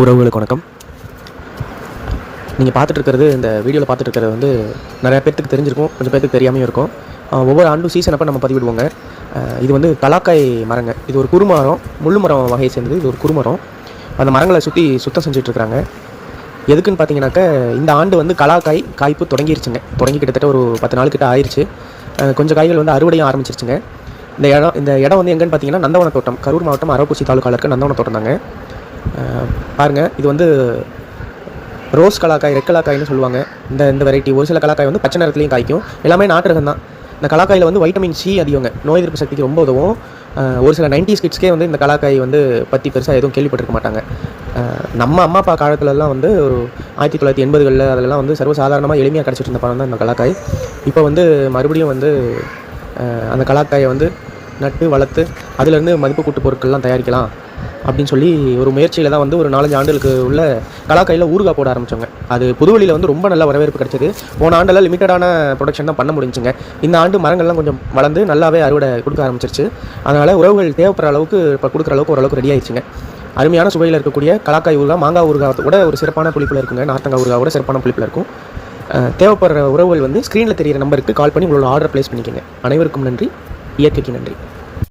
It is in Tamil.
உறவுகளுக்கு வணக்கம். நீங்கள் பார்த்துட்ருக்கிறது இந்த வீடியோவில் பார்த்துட்ருக்கிறது வந்து நிறையா பேர்த்துக்கு தெரிஞ்சிருக்கும் கொஞ்சம் பேர்த்துக்கு தெரியாமையும் இருக்கும். ஒவ்வொரு ஆண்டும் சீசன் அப்போ நம்ம பதிவிடுவோங்க. இது வந்து கலாக்காய் மரங்க. இது ஒரு குறுமரம் முள்ளு மரம் வகையை சேர்ந்தது. இது ஒரு குறுமரம் அந்த மரங்களை சுற்றி சுத்தம் செஞ்சுட்டு எதுக்குன்னு பார்த்தீங்கன்னாக்க இந்த ஆண்டு வந்து கலாக்காய் காய்ப்பு தொடங்கிருச்சுங்க. தொடங்கி கிட்டத்தட்ட ஒரு பத்து நாள் கிட்ட ஆயிடுச்சு கொஞ்சம் காய்கள் வந்து அறுவடையும் ஆரம்பிச்சிருச்சுங்க. இந்த இடம் இந்த இடம் வந்து எங்கன்னு பார்த்தீங்கன்னா நந்தவன தோட்டம் கரூர் மாவட்டம் அரவக்குச்சி தாலுக்காவில் இருக்க நந்தவன தோட்டம் தாங்க. பாருங்கள் இது வந்து ரோஸ் கலாக்காய் ரெட் கலாக்காய்னு சொல்லுவாங்க. இந்த இந்த வெரைட்டி ஒரு சில கலாக்காய் வந்து பச்சை நிறத்துலையும் காய்க்கும். எல்லாமே நாட்டு ரகம் தான் இந்த கலாக்காயில் வந்து வைட்டமின் சி அதிகங்க. நோய் எதிர்ப்பு சக்திக்கு ரொம்ப உதவும். ஒரு சில நைன்டி கிட்ஸ்க்கே வந்து இந்த கலாக்காய் வந்து பற்றி பெருசாக எதுவும் கேள்விப்பட்டிருக்க மாட்டாங்க. நம்ம அம்மா அப்பா காலத்துலலாம் வந்து ஒரு ஆயிரத்தி தொள்ளாயிரத்தி எண்பதுகளில் அதெல்லாம் வந்து சர்வசாதாரணமாக எளிமையாக கிடச்சிட்டு இருந்த பழம் தான் இந்த கலாக்காய். இப்போ வந்து மறுபடியும் வந்து அந்த கலாக்காயை வந்து நட்டு வளர்த்து அதுலேருந்து மதிப்பு கூட்டு பொருட்கள்லாம் தயாரிக்கலாம். அப்படின்னு சொல்லி ஒரு முயற்சியில் தான் வந்து ஒரு நாலஞ்சு ஆண்டுகளுக்கு உள்ள கலாக்காயில் ஊறுகாய் போட ஆரம்பிச்சோங்க. அது புதுவெளியில் வந்து ரொம்ப நல்ல வரவேற்பு கிடைச்சது. போன ஆண்டெல்லாம் லிமிட்டடான ப்ரொடக்ஷன் தான் பண்ண முடிஞ்சுங்க. இந்த ஆண்டு மரங்கள்லாம் கொஞ்சம் வளர்ந்து நல்லாவே அறுவடை கொடுக்க ஆரம்பிச்சிருச்சு. அதனால் உறவுகள் தேவைப்படுற அளவுக்கு இப்போ கொடுக்குற அளவுக்கு ஓரளவுக்கு ரெடி ஆயிடுச்சுங்க. அருமையான சுவையில் இருக்கக்கூடிய கலாக்காய் ஊறுகாய் மாங்காய் ஊறுகாய் ஒரு சிறப்பான புளிப்பில் இருக்குங்க. நார்த்தங்காய் ஊருகாவோட சிறப்பான புளிப்பில் இருக்கும். தேவைப்படுற உறவுகள் வந்து ஸ்க்ரீனில் தெரியிற நம்பருக்கு கால் பண்ணி உங்களோட ஆர்டர் ப்ளேஸ் பண்ணிக்கோங்க. அனைவருக்கும் நன்றி. இயற்கைக்கு நன்றி.